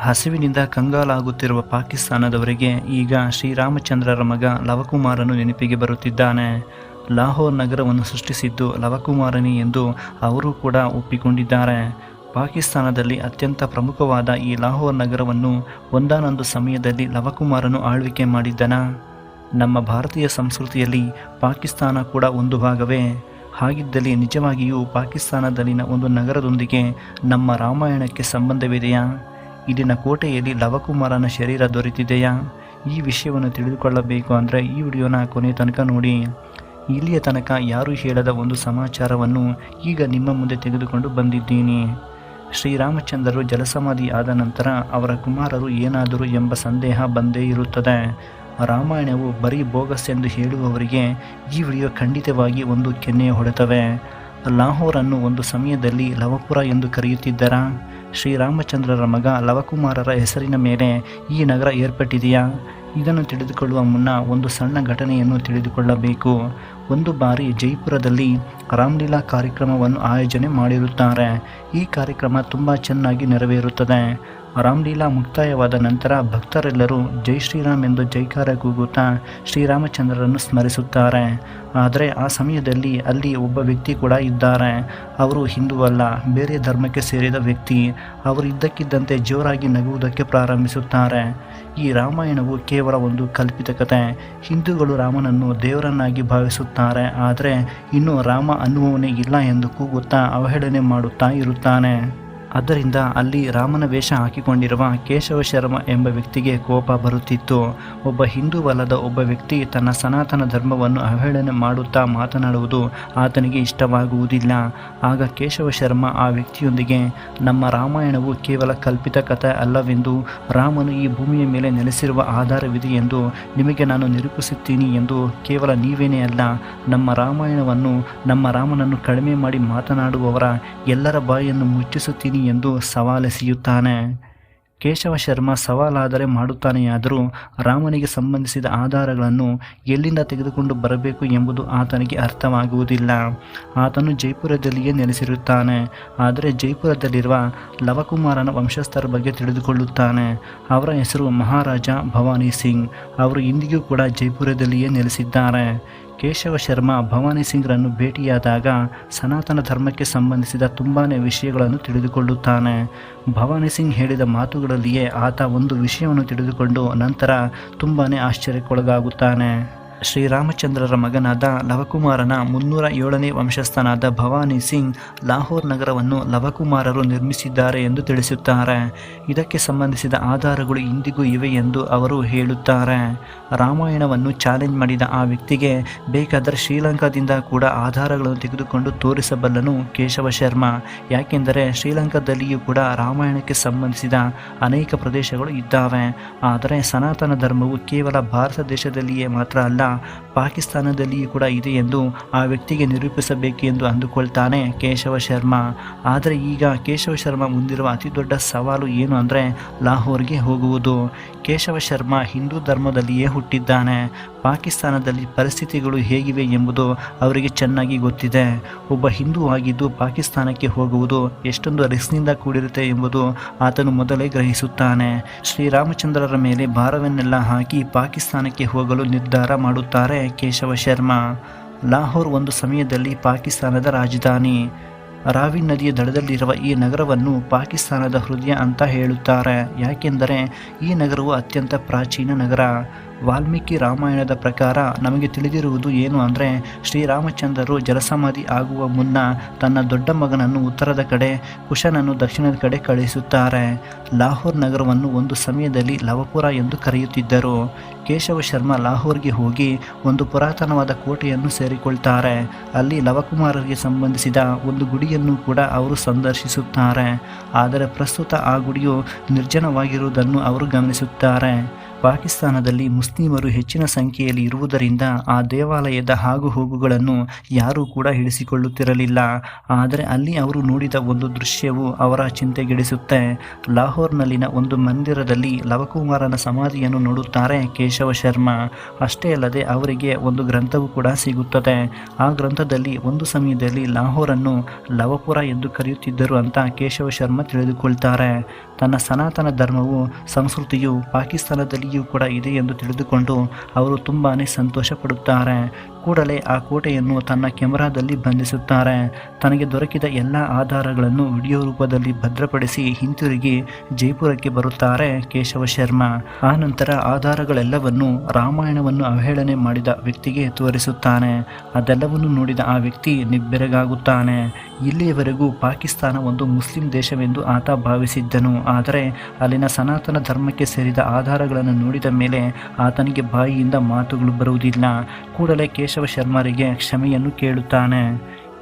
ಹಸಿವಿನಿಂದ ಕಂಗಾಲಾಗುತ್ತಿರುವ ಪಾಕಿಸ್ತಾನದವರಿಗೆ ಈಗ ಶ್ರೀರಾಮಚಂದ್ರರ ಮಗ ಲವಕುಮಾರನು ನೆನಪಿಗೆ ಬರುತ್ತಿದ್ದಾನೆ. ಲಾಹೋರ್ ನಗರವನ್ನು ಸೃಷ್ಟಿಸಿದ್ದು ಲವಕುಮಾರನಿ ಎಂದು ಅವರು ಕೂಡ ಒಪ್ಪಿಕೊಂಡಿದ್ದಾರೆ. ಪಾಕಿಸ್ತಾನದಲ್ಲಿ ಅತ್ಯಂತ ಪ್ರಮುಖವಾದ ಈ ಲಾಹೋರ್ ನಗರವನ್ನು ಒಂದಾನೊಂದು ಸಮಯದಲ್ಲಿ ಲವಕುಮಾರನು ಆಳ್ವಿಕೆ ಮಾಡಿದ್ದನ. ನಮ್ಮ ಭಾರತೀಯ ಸಂಸ್ಕೃತಿಯಲ್ಲಿ ಪಾಕಿಸ್ತಾನ ಕೂಡ ಒಂದು ಭಾಗವೇ. ಹಾಗಿದ್ದಲ್ಲಿ ನಿಜವಾಗಿಯೂ ಪಾಕಿಸ್ತಾನದಲ್ಲಿನ ಒಂದು ನಗರದೊಂದಿಗೆ ನಮ್ಮ ರಾಮಾಯಣಕ್ಕೆ ಸಂಬಂಧವಿದೆಯಾ? ಇಲ್ಲಿನ ಕೋಟೆಯಲ್ಲಿ ಲವಕುಮಾರನ ಶರೀರ ದೊರೆತಿದೆಯಾ? ಈ ವಿಷಯವನ್ನು ತಿಳಿದುಕೊಳ್ಳಬೇಕು ಅಂದರೆ ಈ ವಿಡಿಯೋನ ಕೊನೆ ತನಕ ನೋಡಿ. ಇಲ್ಲಿಯ ತನಕ ಯಾರೂ ಹೇಳದ ಒಂದು ಸಮಾಚಾರವನ್ನು ಈಗ ನಿಮ್ಮ ಮುಂದೆ ತೆಗೆದುಕೊಂಡು ಬಂದಿದ್ದೀನಿ. ಶ್ರೀರಾಮಚಂದ್ರರು ಜಲಸಮಾಧಿ ಆದ ನಂತರ ಅವರ ಕುಮಾರರು ಏನಾದರು ಎಂಬ ಸಂದೇಹ ಬಂದೇ ಇರುತ್ತದೆ. ರಾಮಾಯಣವು ಬರೀ ಬೋಗಸ್ ಎಂದು ಹೇಳುವವರಿಗೆ ಈ ವಿಡಿಯೋ ಖಂಡಿತವಾಗಿ ಒಂದು ಕೆನ್ನೆಯ ಹೊಡೆತವೆ. ಲಾಹೋರನ್ನು ಒಂದು ಸಮಯದಲ್ಲಿ ಲವಪುರ ಎಂದು ಕರೆಯುತ್ತಿದ್ದರ? ಶ್ರೀರಾಮಚಂದ್ರರ ಮಗ ಲವಕುಮಾರರ ಹೆಸರಿನ ಮೇಲೆ ಈ ನಗರ ಏರ್ಪಟ್ಟಿದೆಯಾ? ಇದನ್ನು ತಿಳಿದುಕೊಳ್ಳುವ ಮುನ್ನ ಒಂದು ಸಣ್ಣ ಘಟನೆಯನ್ನು ತಿಳಿದುಕೊಳ್ಳಬೇಕು. ಒಂದು ಬಾರಿ ಜೈಪುರದಲ್ಲಿ ರಾಮ್ಲೀಲಾ ಕಾರ್ಯಕ್ರಮವನ್ನು ಆಯೋಜನೆ ಮಾಡಿರುತ್ತಾರೆ. ಈ ಕಾರ್ಯಕ್ರಮ ತುಂಬ ಚೆನ್ನಾಗಿ ನೆರವೇರುತ್ತದೆ. ರಾಮ್ಲೀಲಾ ಮುಕ್ತಾಯವಾದ ನಂತರ ಭಕ್ತರೆಲ್ಲರೂ ಜೈ ಶ್ರೀರಾಮ್ ಎಂದು ಜೈಕಾರ ಕೂಗುತ್ತಾ ಶ್ರೀರಾಮಚಂದ್ರರನ್ನು ಸ್ಮರಿಸುತ್ತಾರೆ. ಆದರೆ ಆ ಸಮಯದಲ್ಲಿ ಅಲ್ಲಿ ಒಬ್ಬ ವ್ಯಕ್ತಿ ಕೂಡ ಇದ್ದಾರೆ. ಅವರು ಹಿಂದೂ ಅಲ್ಲ, ಬೇರೆ ಧರ್ಮಕ್ಕೆ ಸೇರಿದ ವ್ಯಕ್ತಿ. ಅವರು ಇದ್ದಕ್ಕಿದ್ದಂತೆ ಜೋರಾಗಿ ನಗುವುದಕ್ಕೆ ಪ್ರಾರಂಭಿಸುತ್ತಾರೆ. ಈ ರಾಮಾಯಣವು ಕೇವಲ ಒಂದು ಕಲ್ಪಿತ ಕಥೆ ಹಿಂದೂಗಳು ರಾಮನನ್ನು ದೇವರನ್ನಾಗಿ ಭಾವಿಸುತ್ತಾರೆ. ಆದರೆ ಇನ್ನೂ ರಾಮ ಅನ್ನುವವನೇ ಇಲ್ಲ ಎಂದು ಕೂಗುತ್ತಾ ಅವಹೇಳನೆ ಮಾಡುತ್ತಾ ಇರುತ್ತಾನೆ. ಆದ್ದರಿಂದ ಅಲ್ಲಿ ರಾಮನ ವೇಷ ಹಾಕಿಕೊಂಡಿರುವ ಕೇಶವ ಶರ್ಮ ಎಂಬ ವ್ಯಕ್ತಿಗೆ ಕೋಪ ಬರುತ್ತಿತ್ತು. ಒಬ್ಬ ಹಿಂದೂವಲ್ಲದ ಒಬ್ಬ ವ್ಯಕ್ತಿ ತನ್ನ ಸನಾತನ ಧರ್ಮವನ್ನು ಅವಹೇಳನೆ ಮಾಡುತ್ತಾ ಮಾತನಾಡುವುದು ಆತನಿಗೆ ಇಷ್ಟವಾಗುವುದಿಲ್ಲ. ಆಗ ಕೇಶವ ಶರ್ಮ ಆ ವ್ಯಕ್ತಿಯೊಂದಿಗೆ, ನಮ್ಮ ರಾಮಾಯಣವು ಕೇವಲ ಕಲ್ಪಿತ ಕಥೆ ಅಲ್ಲವೆಂದು, ರಾಮನು ಈ ಭೂಮಿಯ ಮೇಲೆ ನೆಲೆಸಿರುವ ಆಧಾರವಿದೆ ಎಂದು ನಿಮಗೆ ನಾನು ನಿರೂಪಿಸುತ್ತೀನಿ ಎಂದು ಕೇವಲ ನೀವೇನೇ ಅಲ್ಲ, ನಮ್ಮ ರಾಮಾಯಣವನ್ನು, ನಮ್ಮ ರಾಮನನ್ನು ಕಡಿಮೆ ಮಾಡಿ ಮಾತನಾಡುವವರ ಎಲ್ಲರ ಬಾಯಿಯನ್ನು ಮುಚ್ಚಿಸುತ್ತೀನಿ ಎಂದು ಸವಾಲೆಸೆಯುತ್ತಾನೆ ಕೇಶವ ಶರ್ಮ ಸವಾಲಾದರೆ ಮಾಡುತ್ತಾನೆಯಾದರೂ ರಾಮನಿಗೆ ಸಂಬಂಧಿಸಿದ ಆಧಾರಗಳನ್ನು ಎಲ್ಲಿಂದ ತೆಗೆದುಕೊಂಡು ಬರಬೇಕು ಎಂಬುದು ಆತನಿಗೆ ಅರ್ಥವಾಗುವುದಿಲ್ಲ. ಆತನು ಜೈಪುರದಲ್ಲಿಯೇ ನೆಲೆಸಿರುತ್ತಾನೆ. ಆದರೆ ಜೈಪುರದಲ್ಲಿರುವ ಲವಕುಮಾರನ ವಂಶಸ್ಥರ ಬಗ್ಗೆ ತಿಳಿದುಕೊಳ್ಳುತ್ತಾನೆ. ಅವರ ಹೆಸರು ಮಹಾರಾಜ ಭವಾನಿ ಸಿಂಗ್. ಅವರು ಇಂದಿಗೂ ಕೂಡ ಜೈಪುರದಲ್ಲಿಯೇ ನೆಲೆಸಿದ್ದಾರೆ. ಕೇಶವ ಶರ್ಮ, ಭವಾನಿ ಸಿಂಗ್ರನ್ನು ಭೇಟಿಯಾದಾಗ ಸನಾತನ ಧರ್ಮಕ್ಕೆ ಸಂಬಂಧಿಸಿದ ತುಂಬಾ ವಿಷಯಗಳನ್ನು ತಿಳಿದುಕೊಳ್ಳುತ್ತಾನೆ. ಭವಾನಿ ಸಿಂಗ್ ಹೇಳಿದ ಮಾತುಗಳಲ್ಲಿಯೇ ಆತ ಒಂದು ವಿಷಯವನ್ನು ತಿಳಿದುಕೊಂಡು ನಂತರ ತುಂಬಾ ಆಶ್ಚರ್ಯಕ್ಕೊಳಗಾಗುತ್ತಾನೆ. ಶ್ರೀರಾಮಚಂದ್ರರ ಮಗನಾದ ಲವಕುಮಾರನ ಮುನ್ನೂರ ಏಳನೇ ವಂಶಸ್ಥನಾದ ಭವಾನಿ ಸಿಂಗ್ ಲಾಹೋರ್ ನಗರವನ್ನು ಲವಕುಮಾರರು ನಿರ್ಮಿಸಿದ್ದಾರೆ ಎಂದು ತಿಳಿಸುತ್ತಾರೆ. ಇದಕ್ಕೆ ಸಂಬಂಧಿಸಿದ ಆಧಾರಗಳು ಇಂದಿಗೂ ಇವೆ ಎಂದು ಅವರು ಹೇಳುತ್ತಾರೆ. ರಾಮಾಯಣವನ್ನು ಚಾಲೆಂಜ್ ಮಾಡಿದ ಆ ವ್ಯಕ್ತಿಗೆ ಬೇಕಾದರೆ ಶ್ರೀಲಂಕಾದಿಂದ ಕೂಡ ಆಧಾರಗಳನ್ನು ತೆಗೆದುಕೊಂಡು ತೋರಿಸಬಲ್ಲನು ಕೇಶವ ಶರ್ಮಾ. ಯಾಕೆಂದರೆ ಶ್ರೀಲಂಕಾದಲ್ಲಿಯೂ ಕೂಡ ರಾಮಾಯಣಕ್ಕೆ ಸಂಬಂಧಿಸಿದ ಅನೇಕ ಪ್ರದೇಶಗಳು ಇದ್ದಾವೆ. ಆದರೆ ಸನಾತನ ಧರ್ಮವು ಕೇವಲ ಭಾರತ ದೇಶದಲ್ಲಿಯೇ ಮಾತ್ರ ಅಲ್ಲ ಪಾಕಿಸ್ತಾನದಲ್ಲಿಯೂ ಕೂಡ ಇದೆ ಎಂದು ಆ ವ್ಯಕ್ತಿಗೆ ನಿರೂಪಿಸಬೇಕು ಎಂದು ಅಂದುಕೊಳ್ತಾನೆ ಕೇಶವ ಶರ್ಮಾ. ಆದರೆ ಈಗ ಕೇಶವ ಶರ್ಮಾ ಮುಂದಿರುವ ಅತಿ ದೊಡ್ಡ ಸವಾಲು ಏನು ಅಂದರೆ ಲಾಹೋರ್ಗೆ ಹೋಗುವುದು. ಕೇಶವ ಶರ್ಮಾ ಹಿಂದೂ ಧರ್ಮದಲ್ಲಿಯೇ ಹುಟ್ಟಿದ್ದಾನೆ. ಪಾಕಿಸ್ತಾನದಲ್ಲಿ ಪರಿಸ್ಥಿತಿಗಳು ಹೇಗಿವೆ ಎಂಬುದು ಅವರಿಗೆ ಚೆನ್ನಾಗಿ ಗೊತ್ತಿದೆ. ಒಬ್ಬ ಹಿಂದೂ ಆಗಿದ್ದು ಪಾಕಿಸ್ತಾನಕ್ಕೆ ಹೋಗುವುದು ಎಷ್ಟೊಂದು ರಿಸ್ನಿಂದ ಕೂಡಿರುತ್ತೆ ಎಂಬುದು ಆತನು ಮೊದಲೇ ಗ್ರಹಿಸುತ್ತಾನೆ. ಶ್ರೀರಾಮಚಂದ್ರರ ಮೇಲೆ ಭಾರವನ್ನೆಲ್ಲ ಹಾಕಿ ಪಾಕಿಸ್ತಾನಕ್ಕೆ ಹೋಗಲು ನಿರ್ಧಾರ ಮಾಡುತ್ತಾರೆ ಕೇಶವ ಶರ್ಮಾ. ಲಾಹೋರ್ ಒಂದು ಸಮಯದಲ್ಲಿ ಪಾಕಿಸ್ತಾನದ ರಾಜಧಾನಿ ರಾವಿ ನದಿಯ ದಡದಲ್ಲಿರುವ ಈ ನಗರವನ್ನು ಪಾಕಿಸ್ತಾನದ ಹೃದಯ ಅಂತ ಹೇಳುತ್ತಾರೆ. ಯಾಕೆಂದರೆ ಈ ನಗರವು ಅತ್ಯಂತ ಪ್ರಾಚೀನ ನಗರ. ವಾಲ್ಮೀಕಿ ರಾಮಾಯಣದ ಪ್ರಕಾರ ನಮಗೆ ತಿಳಿದಿರುವುದು ಏನು ಅಂದರೆ ಶ್ರೀರಾಮಚಂದ್ರರು ಜಲಸಮಾಧಿ ಆಗುವ ಮುನ್ನ ತನ್ನ ದೊಡ್ಡ ಮಗನನ್ನು ಉತ್ತರದ ಕಡೆ, ಕುಶನನ್ನು ದಕ್ಷಿಣದ ಕಡೆ ಕಳುಹಿಸುತ್ತಾರೆ ಲಾಹೋರ್ ನಗರವನ್ನು ಒಂದು ಸಮಯದಲ್ಲಿ ಲವಪುರ ಎಂದು ಕರೆಯುತ್ತಿದ್ದರು. ಕೇಶವ ಶರ್ಮ ಲಾಹೋರ್ಗೆ ಹೋಗಿ ಒಂದು ಪುರಾತನವಾದ ಕೋಟೆಯನ್ನು ಸೇರಿಕೊಳ್ತಾರೆ. ಅಲ್ಲಿ ಲವಕುಮಾರರಿಗೆ ಸಂಬಂಧಿಸಿದ ಒಂದು ಗುಡಿಯನ್ನು ಕೂಡ ಅವರು ಸಂದರ್ಶಿಸುತ್ತಾರೆ. ಆದರೆ ಪ್ರಸ್ತುತ ಆ ಗುಡಿಯು ನಿರ್ಜನವಾಗಿರುವುದನ್ನು ಅವರು ಗಮನಿಸುತ್ತಾರೆ. ಪಾಕಿಸ್ತಾನದಲ್ಲಿ ಮುಸ್ಲಿಮರು ಹೆಚ್ಚಿನ ಸಂಖ್ಯೆಯಲ್ಲಿ ಇರುವುದರಿಂದ ಆ ದೇವಾಲಯದ ಆಗುಹೋಗುಗಳನ್ನು ಯಾರೂ ಕೂಡ ಹಿಡಿಸಿಕೊಳ್ಳುತ್ತಿರಲಿಲ್ಲ. ಆದರೆ ಅಲ್ಲಿ ಅವರು ನೋಡಿದ ಒಂದು ದೃಶ್ಯವು ಅವರ ಚಿಂತೆಗೆಡಿಸುತ್ತೆ. ಲಾಹೋರ್ನಲ್ಲಿನ ಒಂದು ಮಂದಿರದಲ್ಲಿ ಲವಕುಮಾರನ ಸಮಾಧಿಯನ್ನು ನೋಡುತ್ತಾರೆ ಕೇಶವ ಶರ್ಮಾ. ಅಷ್ಟೇ ಅಲ್ಲದೆ ಅವರಿಗೆ ಒಂದು ಗ್ರಂಥವು ಕೂಡ ಸಿಗುತ್ತದೆ. ಆ ಗ್ರಂಥದಲ್ಲಿ ಒಂದು ಸಮಯದಲ್ಲಿ ಲಾಹೋರನ್ನು ಲವಪುರ ಎಂದು ಕರೆಯುತ್ತಿದ್ದರು ಅಂತ ಕೇಶವ ಶರ್ಮಾ ತಿಳಿದುಕೊಳ್ತಾರೆ. ತನ್ನ ಸನಾತನ ಧರ್ಮವು, ಸಂಸ್ಕೃತಿಯು ಕೂಡ ಇದೆ ಎಂದು ತಿಳಿದುಕೊಂಡು ಅವರು ತುಂಬಾ ಸಂತೋಷ ಪಡುತ್ತಾರೆ ಕೂಡಲೇ ಆ ಕೋಟೆಯನ್ನು ತನ್ನ ಕ್ಯಾಮೆರಾದಲ್ಲಿ ಬಂಧಿಸುತ್ತಾರೆ. ತನಗೆ ದೊರಕಿದ ಎಲ್ಲ ಆಧಾರಗಳನ್ನು ವಿಡಿಯೋ ರೂಪದಲ್ಲಿ ಭದ್ರಪಡಿಸಿ ಹಿಂತಿರುಗಿ ಜೈಪುರಕ್ಕೆ ಬರುತ್ತಾರೆ ಕೇಶವ ಶರ್ಮಾ. ಆ ನಂತರ ಆಧಾರಗಳೆಲ್ಲವನ್ನು ರಾಮಾಯಣವನ್ನು ಅವಹೇಳನೆ ಮಾಡಿದ ವ್ಯಕ್ತಿಗೆ ತೋರಿಸುತ್ತಾನೆ. ಅದೆಲ್ಲವನ್ನು ನೋಡಿದ ಆ ವ್ಯಕ್ತಿ ನಿಬ್ಬೆರಗಾಗುತ್ತಾನೆ. ಇಲ್ಲಿಯವರೆಗೂ ಪಾಕಿಸ್ತಾನ ಒಂದು ಮುಸ್ಲಿಂ ದೇಶವೆಂದು ಆತ ಭಾವಿಸಿದ್ದನು. ಆದರೆ ಅಲ್ಲಿನ ಸನಾತನ ಧರ್ಮಕ್ಕೆ ಸೇರಿದ ಆಧಾರಗಳನ್ನು ನೋಡಿದ ಮೇಲೆ ಆತನಿಗೆ ಬಾಯಿಯಿಂದ ಮಾತುಗಳು ಬರುವುದಿಲ್ಲ. ಕೂಡಲೇ ಕೇಶವ ಶರ್ಮರಿಗೆ ಕ್ಷಮೆಯನ್ನು ಕೇಳುತ್ತಾನೆ.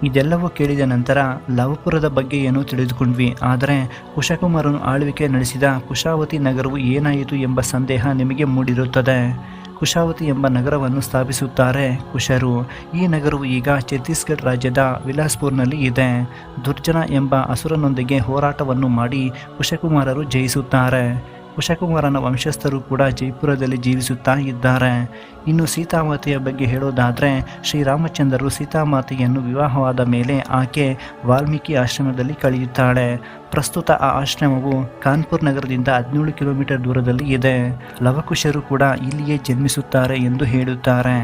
ಇದೆಲ್ಲವೂ ಕೇಳಿದ ನಂತರ ಲವಪುರದ ಬಗ್ಗೆ ಏನೋ ತಿಳಿದುಕೊಂಡ್ವಿ. ಆದರೆ ಕುಶಕುಮಾರನು ಆಳ್ವಿಕೆ ನಡೆಸಿದ ಕುಶಾವತಿ ನಗರವು ಏನಾಯಿತು ಎಂಬ ಸಂದೇಹ ನಿಮಗೆ ಮೂಡಿರುತ್ತದೆ. ಕುಶಾವತಿ ಎಂಬ ನಗರವನ್ನು ಸ್ಥಾಪಿಸುತ್ತಾರೆ ಕುಶರು. ಈ ನಗರವು ಈಗ ಛತ್ತೀಸ್ಗಢ ರಾಜ್ಯದ ವಿಲಾಸ್ಪುರ್ನಲ್ಲಿ ಇದೆ. ದುರ್ಜನ ಎಂಬ ಅಸುರನೊಂದಿಗೆ ಹೋರಾಟವನ್ನು ಮಾಡಿ ಕುಶಕುಮಾರರು ಜಯಿಸುತ್ತಾರೆ. ಕುಶಕುಮಾರನ ವಂಶಸ್ಥರು ಕೂಡ ಜೈಪುರದಲ್ಲಿ ಜೀವಿಸುತ್ತಾ ಇದ್ದಾರೆ. ಇನ್ನು ಸೀತಾಮಾತೆಯ ಬಗ್ಗೆ ಹೇಳೋದಾದರೆ, ಶ್ರೀರಾಮಚಂದ್ರರು ಸೀತಾಮಾತೆಯನ್ನು ವಿವಾಹವಾದ ಮೇಲೆ ಆಕೆ ವಾಲ್ಮೀಕಿ ಆಶ್ರಮದಲ್ಲಿ ಕಳೆಯುತ್ತಾಳೆ. ಪ್ರಸ್ತುತ ಆ ಆಶ್ರಮವು ಕಾನ್ಪುರ್ ನಗರದಿಂದ ಹದಿನೇಳು ಕಿಲೋಮೀಟರ್ ದೂರದಲ್ಲಿ ಇದೆ. ಲವಕುಶರು ಕೂಡ ಇಲ್ಲಿಯೇ ಜನ್ಮಿಸುತ್ತಾರೆ ಎಂದು ಹೇಳುತ್ತಾರೆ.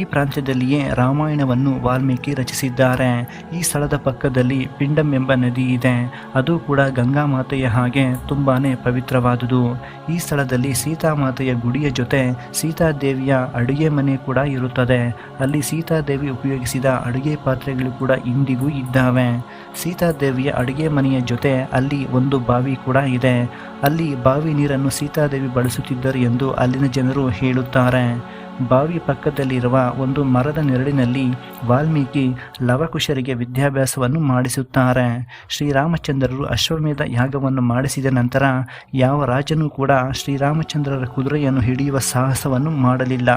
ಈ ಪ್ರಾಂತ್ಯದಲ್ಲಿಯೇ ರಾಮಾಯಣವನ್ನು ವಾಲ್ಮೀಕಿ ರಚಿಸಿದ್ದಾರೆ. ಈ ಸ್ಥಳದ ಪಕ್ಕದಲ್ಲಿ ಪಿಂಡಂ ಎಂಬ ನದಿ ಇದೆ. ಅದು ಕೂಡ ಗಂಗಾ ಮಾತೆಯ ಹಾಗೆ ತುಂಬಾ ಪವಿತ್ರವಾದುದು. ಈ ಸ್ಥಳದಲ್ಲಿ ಸೀತಾಮಾತೆಯ ಗುಡಿಯ ಜೊತೆ ಸೀತಾದೇವಿಯ ಅಡುಗೆ ಮನೆ ಕೂಡ ಇರುತ್ತದೆ. ಅಲ್ಲಿ ಸೀತಾದೇವಿ ಉಪಯೋಗಿಸಿದ ಅಡುಗೆ ಪಾತ್ರೆಗಳು ಕೂಡ ಇಂದಿಗೂ ಇದ್ದಾವೆ. ಸೀತಾದೇವಿಯ ಅಡುಗೆ ಮನೆಯ ಜೊತೆ ಅಲ್ಲಿ ಒಂದು ಬಾವಿ ಕೂಡ ಇದೆ. ಅಲ್ಲಿ ಬಾವಿ ನೀರನ್ನು ಸೀತಾದೇವಿ ಬಳಸುತ್ತಿದ್ದರು ಎಂದು ಅಲ್ಲಿನ ಜನರು ಹೇಳುತ್ತಾರೆ. ಬಾವಿ ಪಕ್ಕದಲ್ಲಿರುವ ಒಂದು ಮರದ ನೆರಳಿನಲ್ಲಿ ವಾಲ್ಮೀಕಿ ಲವಕುಶರಿಗೆ ವಿದ್ಯಾಭ್ಯಾಸವನ್ನು ಮಾಡಿಸುತ್ತಾರೆ. ಶ್ರೀರಾಮಚಂದ್ರರು ಅಶ್ವಮೇಧ ಯಾಗವನ್ನು ಮಾಡಿಸಿದ ನಂತರ ಯಾವ ರಾಜನೂ ಕೂಡ ಶ್ರೀರಾಮಚಂದ್ರರ ಕುದುರೆಯನ್ನು ಹಿಡಿಯುವ ಸಾಹಸವನ್ನು ಮಾಡಲಿಲ್ಲ.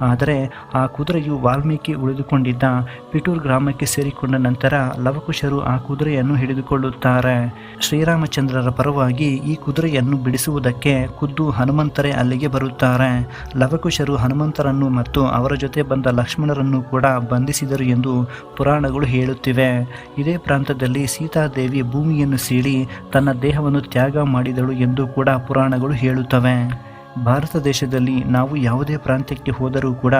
ಆದರೆ ಆ ಕುದುರೆಯು ವಾಲ್ಮೀಕಿ ಉಳಿದುಕೊಂಡಿದ್ದ ಪಿಟೂರ್ ಗ್ರಾಮಕ್ಕೆ ಸೇರಿಕೊಂಡ ನಂತರ ಲವಕುಶರು ಆ ಕುದುರೆಯನ್ನು ಹಿಡಿದುಕೊಳ್ಳುತ್ತಾರೆ. ಶ್ರೀರಾಮಚಂದ್ರರ ಪರವಾಗಿ ಈ ಕುದುರೆಯನ್ನು ಬಿಡಿಸುವುದಕ್ಕೆ ಖುದ್ದು ಹನುಮಂತರೇ ಅಲ್ಲಿಗೆ ಬರುತ್ತಾರೆ. ಲವಕುಶರು ಹನುಮಂತರ ಮತ್ತು ಅವರ ಜೊತೆ ಬಂದ ಲಕ್ಷ್ಮಣರನ್ನು ಕೂಡ ಬಂಧಿಸಿದರು ಎಂದು ಪುರಾಣಗಳು ಹೇಳುತ್ತಿವೆ. ಇದೇ ಪ್ರಾಂತದಲ್ಲಿ ಸೀತಾದೇವಿ ಭೂಮಿಯನ್ನು ಸೀಳಿ ತನ್ನ ದೇಹವನ್ನು ತ್ಯಾಗ ಮಾಡಿದಳು ಎಂದು ಕೂಡ ಪುರಾಣಗಳು ಹೇಳುತ್ತವೆ. ಭಾರತ ದೇಶದಲ್ಲಿ ನಾವು ಯಾವುದೇ ಪ್ರಾಂತ್ಯಕ್ಕೆ ಹೋದರೂ ಕೂಡ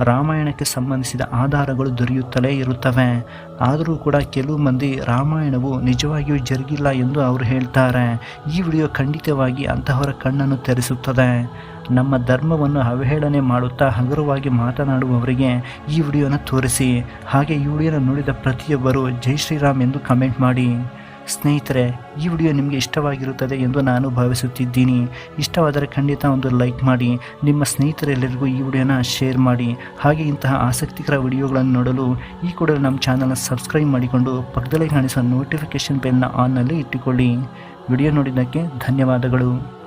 ರಾಮಾಯಣಕ್ಕೆ ಸಂಬಂಧಿಸಿದ ಆಧಾರಗಳು ದೊರೆಯುತ್ತಲೇ ಇರುತ್ತವೆ. ಆದರೂ ಕೂಡ ಕೆಲವು ಮಂದಿ ರಾಮಾಯಣವು ನಿಜವಾಗಿಯೂ ಜರುಗಿಲ್ಲ ಎಂದು ಅವರು ಹೇಳ್ತಾರೆ. ಈ ವಿಡಿಯೋ ಖಂಡಿತವಾಗಿ ಅಂತಹವರ ಕಣ್ಣನ್ನು ತೆರೆಸುತ್ತದೆ. ನಮ್ಮ ಧರ್ಮವನ್ನು ಅವಹೇಳನೆ ಮಾಡುತ್ತಾ ಹಗುರವಾಗಿ ಮಾತನಾಡುವವರಿಗೆ ಈ ವಿಡಿಯೋನ ತೋರಿಸಿ. ಹಾಗೆ ಈ ವಿಡಿಯೋನ ನೋಡಿದ ಪ್ರತಿಯೊಬ್ಬರು ಜೈ ಶ್ರೀರಾಮ್ ಎಂದು ಕಮೆಂಟ್ ಮಾಡಿ. ಸ್ನೇಹಿತರೆ, ಈ ವಿಡಿಯೋ ನಿಮಗೆ ಇಷ್ಟವಾಗಿರುತ್ತದೆ ಎಂದು ನಾನು ಭಾವಿಸುತ್ತಿದ್ದೀನಿ. ಇಷ್ಟವಾದರೆ ಖಂಡಿತ ಒಂದು ಲೈಕ್ ಮಾಡಿ, ನಿಮ್ಮ ಸ್ನೇಹಿತರೆಲ್ಲರಿಗೂ ಈ ವಿಡಿಯೋನ ಶೇರ್ ಮಾಡಿ. ಹಾಗೆ ಇಂತಹ ಆಸಕ್ತಿಕರ ವಿಡಿಯೋಗಳನ್ನು ನೋಡಲು ಈ ಕೂಡ ನಮ್ಮ ಚಾನಲ್ನ ಸಬ್ಸ್ಕ್ರೈಬ್ ಮಾಡಿಕೊಂಡು ಪಕ್ಕದಲ್ಲಿ ಕಾಣಿಸುವ ನೋಟಿಫಿಕೇಷನ್ ಬೆಲ್ನ ಆನ್ನಲ್ಲಿ ಇಟ್ಟುಕೊಳ್ಳಿ. ವಿಡಿಯೋ ನೋಡಿದ್ದಕ್ಕೆ ಧನ್ಯವಾದಗಳು.